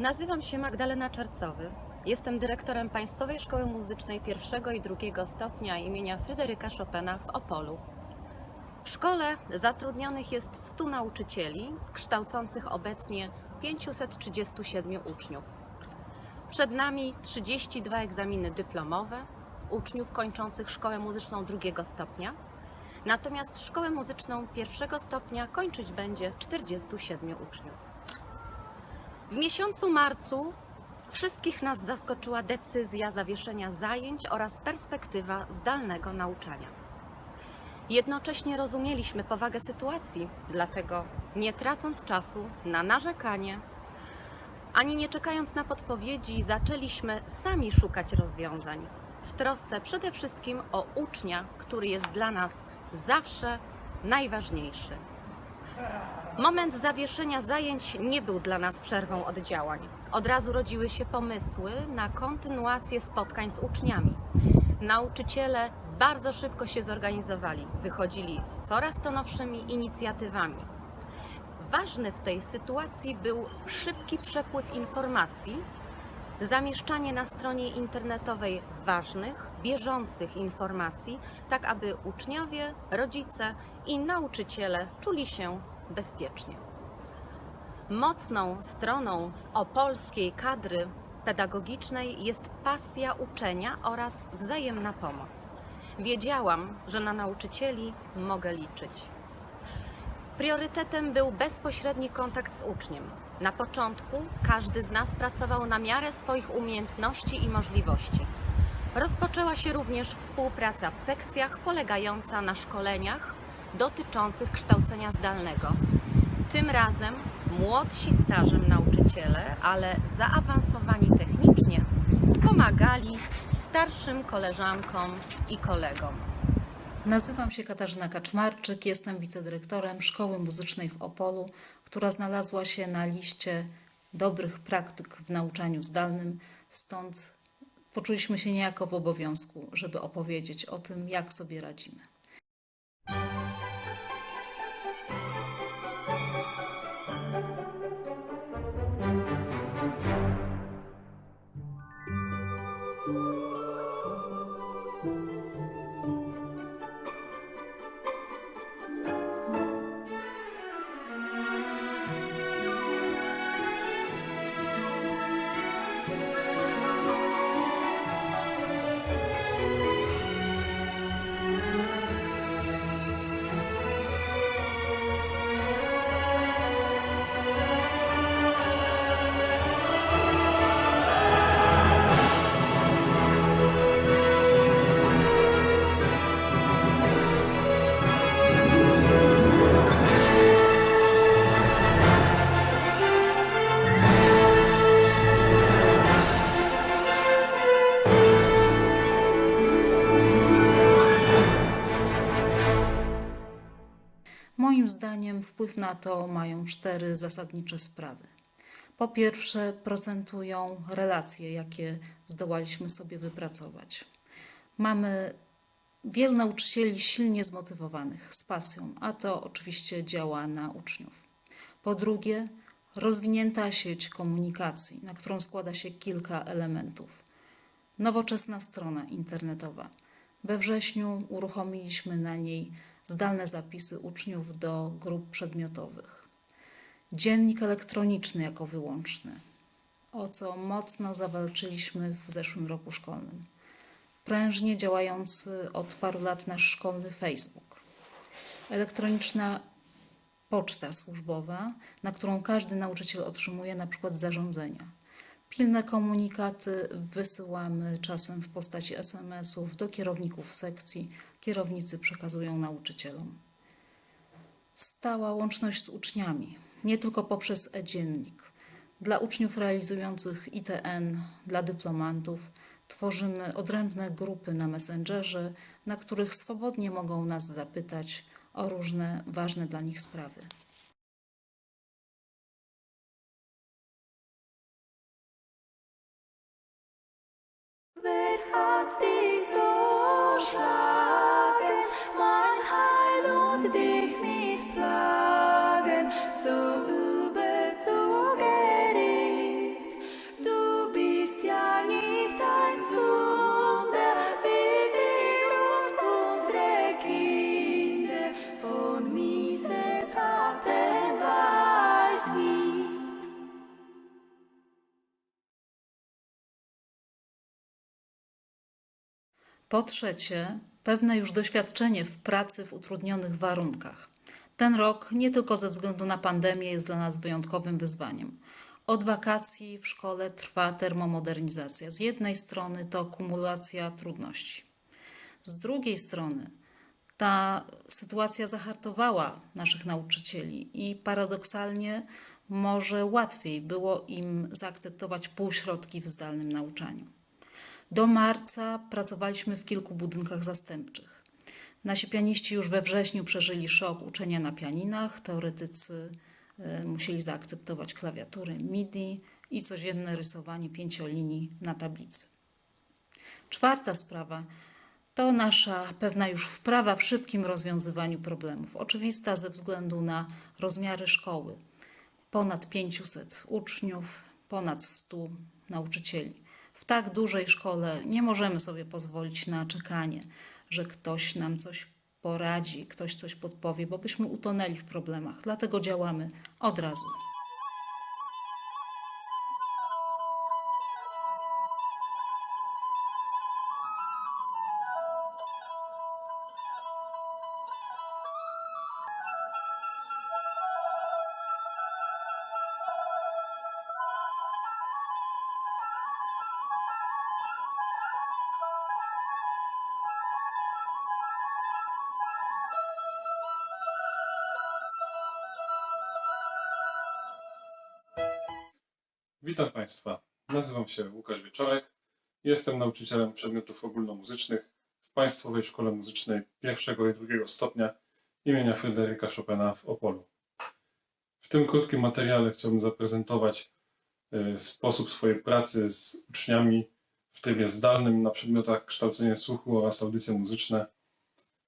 Nazywam się Magdalena Czarcowy. Jestem dyrektorem Państwowej Szkoły Muzycznej pierwszego i drugiego stopnia imienia Fryderyka Chopina w Opolu. W szkole zatrudnionych jest 100 nauczycieli, kształcących obecnie 537 uczniów. Przed nami 32 egzaminy dyplomowe uczniów kończących szkołę muzyczną drugiego stopnia. Natomiast szkołę muzyczną pierwszego stopnia kończyć będzie 47 uczniów. W miesiącu marcu wszystkich nas zaskoczyła decyzja zawieszenia zajęć oraz perspektywa zdalnego nauczania. Jednocześnie rozumieliśmy powagę sytuacji, dlatego nie tracąc czasu na narzekanie, ani nie czekając na podpowiedzi, zaczęliśmy sami szukać rozwiązań, w trosce przede wszystkim o ucznia, który jest dla nas zawsze najważniejszy. Moment zawieszenia zajęć nie był dla nas przerwą od działań. Od razu rodziły się pomysły na kontynuację spotkań z uczniami. Nauczyciele bardzo szybko się zorganizowali, wychodzili z coraz to nowszymi inicjatywami. Ważny w tej sytuacji był szybki przepływ informacji, zamieszczanie na stronie internetowej ważnych, bieżących informacji, tak aby uczniowie, rodzice i nauczyciele czuli się bezpiecznie. Mocną stroną opolskiej kadry pedagogicznej jest pasja uczenia oraz wzajemna pomoc. Wiedziałam, że na nauczycieli mogę liczyć. Priorytetem był bezpośredni kontakt z uczniem. Na początku każdy z nas pracował na miarę swoich umiejętności i możliwości. Rozpoczęła się również współpraca w sekcjach polegająca na szkoleniach dotyczących kształcenia zdalnego. Tym razem młodsi stażem nauczyciele, ale zaawansowani technicznie, pomagali starszym koleżankom i kolegom. Nazywam się Katarzyna Kaczmarczyk, jestem wicedyrektorem Szkoły Muzycznej w Opolu, która znalazła się na liście dobrych praktyk w nauczaniu zdalnym, stąd poczuliśmy się niejako w obowiązku, żeby opowiedzieć o tym, jak sobie radzimy. Zdaniem wpływ na to mają cztery zasadnicze sprawy. Po pierwsze, procentują relacje, jakie zdołaliśmy sobie wypracować. Mamy wielu nauczycieli silnie zmotywowanych, z pasją, a to oczywiście działa na uczniów. Po drugie, rozwinięta sieć komunikacji, na którą składa się kilka elementów. Nowoczesna strona internetowa. We wrześniu uruchomiliśmy na niej zdalne zapisy uczniów do grup przedmiotowych. Dziennik elektroniczny jako wyłączny, o co mocno zawalczyliśmy w zeszłym roku szkolnym. Prężnie działający od paru lat nasz szkolny Facebook. Elektroniczna poczta służbowa, na którą każdy nauczyciel otrzymuje na przykład zarządzenia. Pilne komunikaty wysyłamy czasem w postaci SMS-ów do kierowników sekcji. Kierownicy przekazują nauczycielom. Stała łączność z uczniami, nie tylko poprzez e-dziennik. Dla uczniów realizujących ITN, dla dyplomantów tworzymy odrębne grupy na Messengerze, na których swobodnie mogą nas zapytać o różne ważne dla nich sprawy. something Po trzecie, pewne już doświadczenie w pracy w utrudnionych warunkach. Ten rok nie tylko ze względu na pandemię jest dla nas wyjątkowym wyzwaniem. Od wakacji w szkole trwa termomodernizacja. Z jednej strony to kumulacja trudności. Z drugiej strony ta sytuacja zahartowała naszych nauczycieli i paradoksalnie może łatwiej było im zaakceptować półśrodki w zdalnym nauczaniu. Do marca pracowaliśmy w kilku budynkach zastępczych. Nasi pianiści już we wrześniu przeżyli szok uczenia na pianinach, teoretycy e, musieli zaakceptować klawiatury MIDI i codzienne rysowanie pięciolinii na tablicy. Czwarta sprawa to nasza pewna już wprawa w szybkim rozwiązywaniu problemów. Oczywista ze względu na rozmiary szkoły. Ponad 500 uczniów, ponad 100 nauczycieli. W tak dużej szkole nie możemy sobie pozwolić na czekanie, że ktoś nam coś poradzi, ktoś coś podpowie, bo byśmy utonęli w problemach. Dlatego działamy od razu. Witam Państwa. Nazywam się Łukasz Wieczorek. Jestem nauczycielem przedmiotów ogólnomuzycznych w Państwowej Szkole Muzycznej pierwszego i drugiego stopnia imienia Fryderyka Chopina w Opolu. W tym krótkim materiale chciałbym zaprezentować e, sposób swojej pracy z uczniami w trybie zdalnym na przedmiotach kształcenia słuchu oraz audycje muzyczne.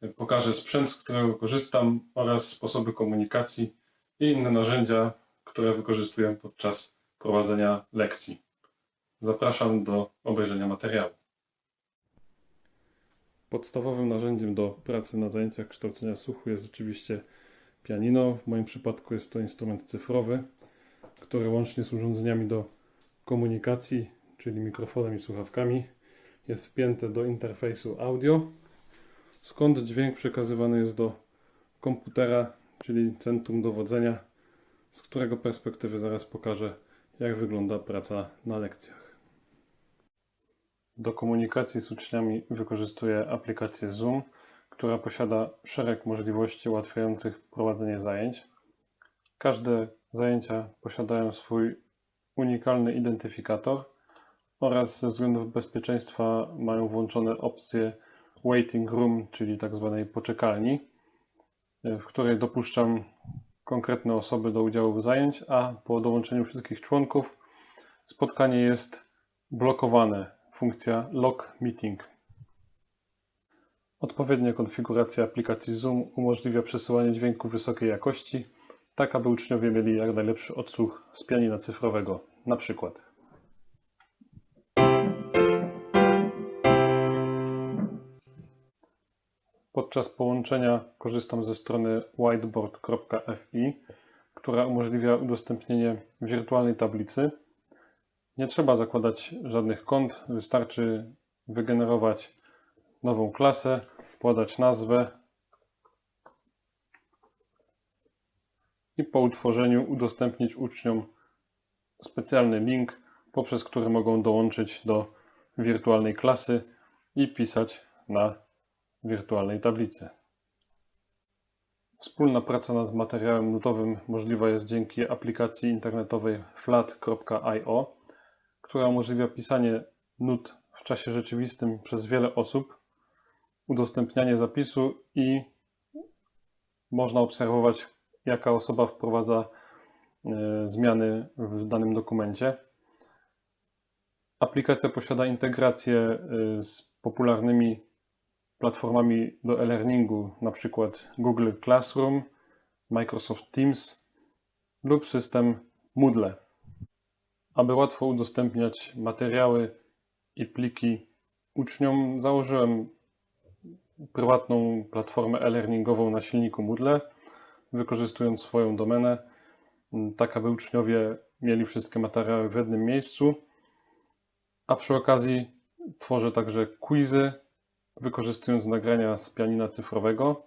E, Pokażę sprzęt, z którego korzystam oraz sposoby komunikacji i inne narzędzia, które wykorzystuję podczas prowadzenia lekcji. Zapraszam do obejrzenia materiału. Podstawowym narzędziem do pracy na zajęciach kształcenia słuchu jest oczywiście pianino. W moim przypadku jest to instrument cyfrowy, który łącznie z urządzeniami do komunikacji, czyli mikrofonem i słuchawkami, jest wpięte do interfejsu audio, skąd dźwięk przekazywany jest do komputera, czyli centrum dowodzenia, z którego perspektywy zaraz pokażę, jak wygląda praca na lekcjach. Do komunikacji z uczniami wykorzystuję aplikację Zoom, która posiada szereg możliwości ułatwiających prowadzenie zajęć. Każde zajęcia posiadają swój unikalny identyfikator oraz ze względów bezpieczeństwa mają włączone opcje waiting room, czyli tak zwanej poczekalni, w której dopuszczam konkretne osoby do udziału w zajęć, a po dołączeniu wszystkich członków spotkanie jest blokowane. Funkcja Lock Meeting. Odpowiednia konfiguracja aplikacji Zoom umożliwia przesyłanie dźwięku wysokiej jakości, tak aby uczniowie mieli jak najlepszy odsłuch z pianina cyfrowego, na przykład. Podczas połączenia korzystam ze strony whiteboard.fi, która umożliwia udostępnienie wirtualnej tablicy. Nie trzeba zakładać żadnych kont, wystarczy wygenerować nową klasę, podać nazwę i po utworzeniu udostępnić uczniom specjalny link, poprzez który mogą dołączyć do wirtualnej klasy i pisać na wirtualnej tablicy. Wspólna praca nad materiałem nutowym możliwa jest dzięki aplikacji internetowej flat.io, która umożliwia pisanie nut w czasie rzeczywistym przez wiele osób, udostępnianie zapisu i można obserwować, jaka osoba wprowadza e, zmiany w danym dokumencie. Aplikacja posiada integrację e, z popularnymi platformami do e-learningu, np. Google Classroom, Microsoft Teams lub system Moodle. Aby łatwo udostępniać materiały i pliki uczniom, założyłem prywatną platformę e-learningową na silniku Moodle, wykorzystując swoją domenę, tak aby uczniowie mieli wszystkie materiały w jednym miejscu. A przy okazji tworzę także quizy wykorzystując nagrania z pianina cyfrowego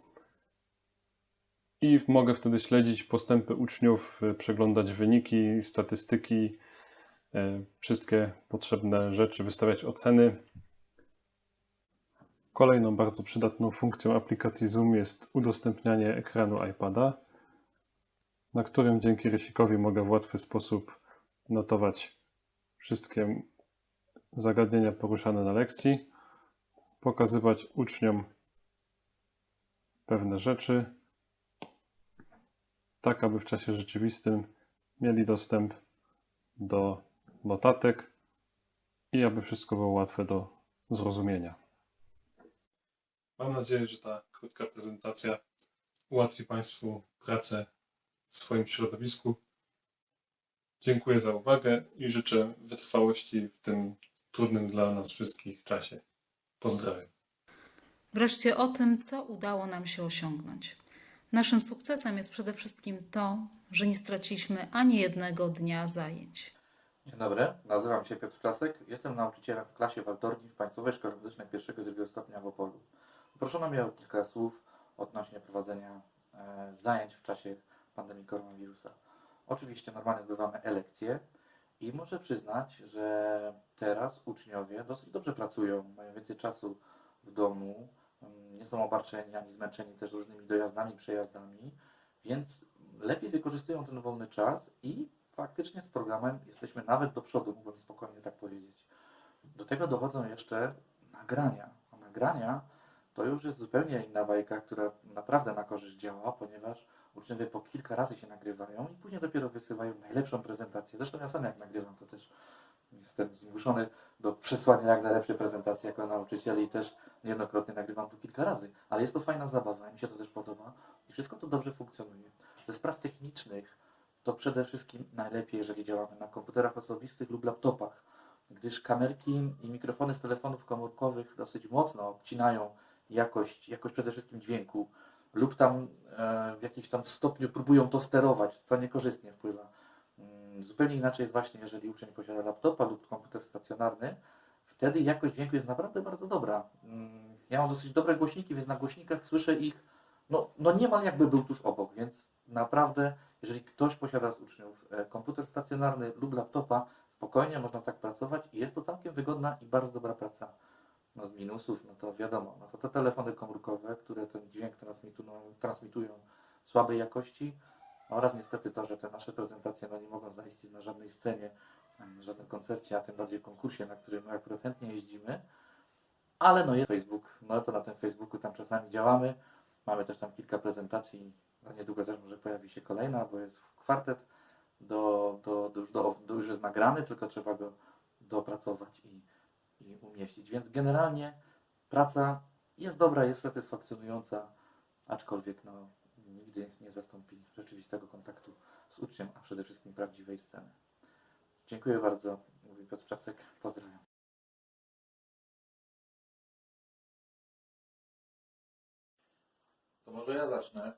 i mogę wtedy śledzić postępy uczniów, y, przeglądać wyniki, statystyki, y, wszystkie potrzebne rzeczy, wystawiać oceny. Kolejną bardzo przydatną funkcją aplikacji Zoom jest udostępnianie ekranu iPada, na którym dzięki rysikowi mogę w łatwy sposób notować wszystkie zagadnienia poruszane na lekcji, pokazywać uczniom pewne rzeczy, tak aby w czasie rzeczywistym mieli dostęp do notatek i aby wszystko było łatwe do zrozumienia. Mam nadzieję, że ta krótka prezentacja ułatwi Państwu pracę w swoim środowisku. Dziękuję za uwagę i życzę wytrwałości w tym trudnym dla nas wszystkich czasie. Pozdrawiam. Wreszcie o tym, co udało nam się osiągnąć. Naszym sukcesem jest przede wszystkim to, że nie straciliśmy ani jednego dnia zajęć. Dzień dobry, nazywam się Piotr Czasek. Jestem nauczycielem w klasie Waldorni w Państwowej Szkole Muzycznej pierwszego i drugiego stopnia w Opolu. Proszono mnie o kilka słów odnośnie prowadzenia e, zajęć w czasie pandemii koronawirusa. Oczywiście normalnie odbywamy e-lekcje i muszę przyznać, że teraz uczniowie dosyć dobrze pracują, mają więcej czasu w domu, mm, nie są obarczeni ani zmęczeni też różnymi dojazdami, przejazdami, więc lepiej wykorzystują ten wolny czas i faktycznie z programem jesteśmy nawet do przodu, mógłbym spokojnie tak powiedzieć. Do tego dochodzą jeszcze nagrania. A nagrania to już jest zupełnie inna bajka, która naprawdę na korzyść działa, ponieważ uczniowie po kilka razy się nagrywają i później dopiero wysyłają najlepszą prezentację. Zresztą ja sam jak nagrywam, to też jestem zmuszony do przesłania jak najlepszej prezentacji jako nauczyciel i też niejednokrotnie nagrywam to kilka razy. Ale jest to fajna zabawa, mi się to też podoba i wszystko to dobrze funkcjonuje. Ze spraw technicznych to przede wszystkim najlepiej, jeżeli działamy na komputerach osobistych lub laptopach, gdyż kamerki i mikrofony z telefonów komórkowych dosyć mocno obcinają jakość, jakość przede wszystkim dźwięku lub tam e, w jakimś tam stopniu próbują to sterować, co niekorzystnie wpływa. Mm, Zupełnie inaczej jest właśnie, jeżeli uczeń posiada laptopa lub komputer stacjonarny, wtedy jakość dźwięku jest naprawdę bardzo dobra. Mm, Ja mam dosyć dobre głośniki, więc na głośnikach słyszę ich no, no niemal jakby był tuż obok, więc naprawdę, jeżeli ktoś posiada z uczniów e, komputer stacjonarny lub laptopa, spokojnie można tak pracować i jest to całkiem wygodna i bardzo dobra praca. No z minusów, no to wiadomo, no to te telefony komórkowe, które ten dźwięk transmitują, transmitują słabej jakości oraz niestety to, że te nasze prezentacje no, nie mogą zaistnieć na żadnej scenie, na żadnym koncercie, a tym bardziej konkursie, na którym my akurat chętnie jeździmy. Ale no jest Facebook, no to na tym Facebooku tam czasami działamy. Mamy też tam kilka prezentacji, no niedługo też może pojawi się kolejna, bo jest kwartet do, do, do, do, do już jest nagrany, tylko trzeba go dopracować i, i umieścić. Więc generalnie praca jest dobra, jest satysfakcjonująca, aczkolwiek no, nigdy nie zastąpi rzeczywistego kontaktu z uczniem, a przede wszystkim prawdziwej sceny. Dziękuję bardzo, mówi Piotr Czasek, pozdrawiam. To może ja zacznę.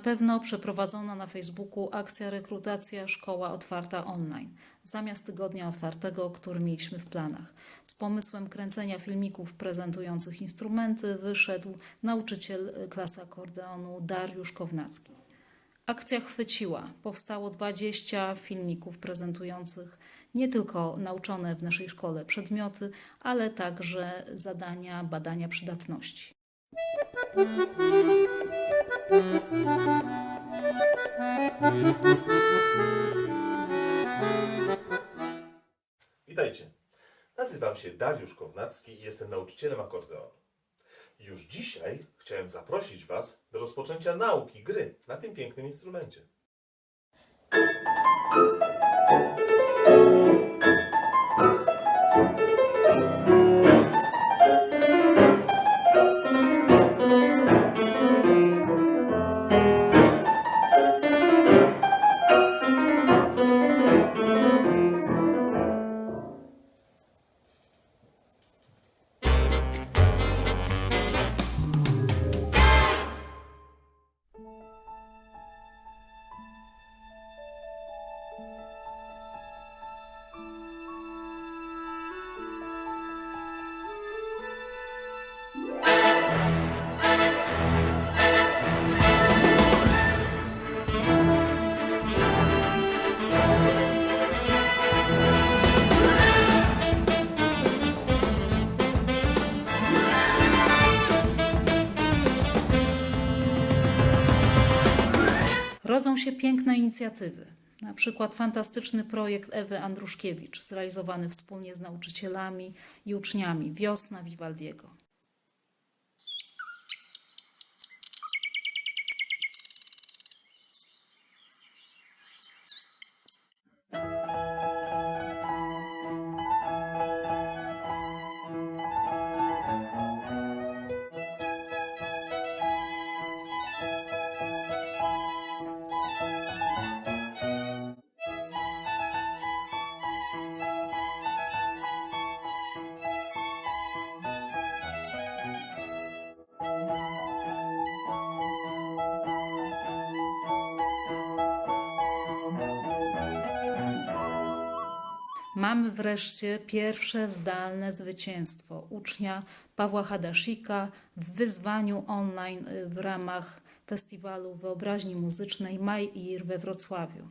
Pewno przeprowadzona na Facebooku akcja Rekrutacja Szkoła Otwarta Online zamiast tygodnia otwartego, który mieliśmy w planach. Z pomysłem kręcenia filmików prezentujących instrumenty wyszedł nauczyciel klasy akordeonu Dariusz Kownacki. Akcja chwyciła. Powstało 20 filmików prezentujących nie tylko nauczone w naszej szkole przedmioty, ale także zadania badania przydatności. Witajcie. Nazywam się Dariusz Kownacki i jestem nauczycielem akordeonu. Już dzisiaj chciałem zaprosić Was do rozpoczęcia nauki gry na tym pięknym instrumencie. Się piękne inicjatywy. Na przykład fantastyczny projekt Ewy Andruszkiewicz, zrealizowany wspólnie z nauczycielami i uczniami Wiosna Vivaldiego. Mamy wreszcie pierwsze zdalne zwycięstwo ucznia Pawła Hadasika w wyzwaniu online y, w ramach festiwalu wyobraźni muzycznej Maj-Ir we Wrocławiu.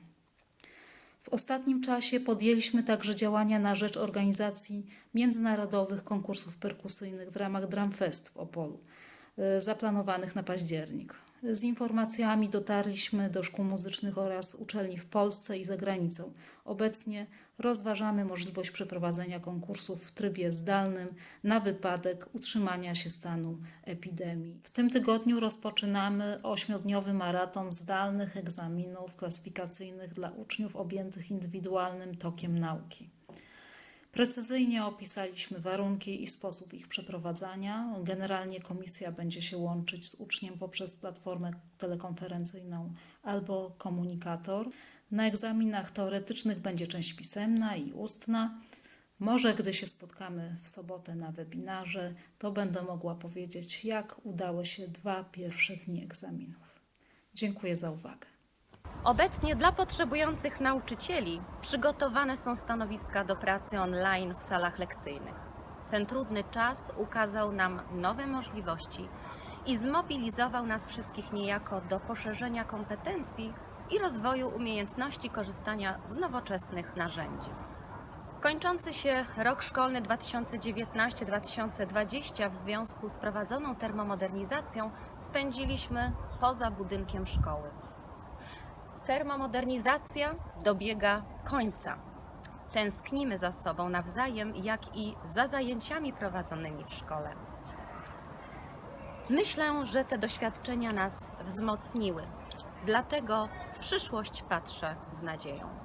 W ostatnim czasie podjęliśmy także działania na rzecz organizacji międzynarodowych konkursów perkusyjnych w ramach Drumfest w Opolu, y, zaplanowanych na październik. Z informacjami dotarliśmy do szkół muzycznych oraz uczelni w Polsce i za granicą. Obecnie rozważamy możliwość przeprowadzenia konkursów w trybie zdalnym na wypadek utrzymania się stanu epidemii. W tym tygodniu rozpoczynamy ośmiodniowy maraton zdalnych egzaminów klasyfikacyjnych dla uczniów objętych indywidualnym tokiem nauki. Precyzyjnie opisaliśmy warunki i sposób ich przeprowadzania. Generalnie komisja będzie się łączyć z uczniem poprzez platformę telekonferencyjną albo komunikator. Na egzaminach teoretycznych będzie część pisemna i ustna. Może gdy się spotkamy w sobotę na webinarze, to będę mogła powiedzieć, jak udały się dwa pierwsze dni egzaminów. Dziękuję za uwagę. Obecnie dla potrzebujących nauczycieli przygotowane są stanowiska do pracy online w salach lekcyjnych. Ten trudny czas ukazał nam nowe możliwości i zmobilizował nas wszystkich niejako do poszerzenia kompetencji i rozwoju umiejętności korzystania z nowoczesnych narzędzi. Kończący się rok szkolny 2019-2020 w związku z prowadzoną termomodernizacją spędziliśmy poza budynkiem szkoły. Termomodernizacja dobiega końca. Tęsknimy za sobą nawzajem, jak i za zajęciami prowadzonymi w szkole. Myślę, że te doświadczenia nas wzmocniły. Dlatego w przyszłość patrzę z nadzieją.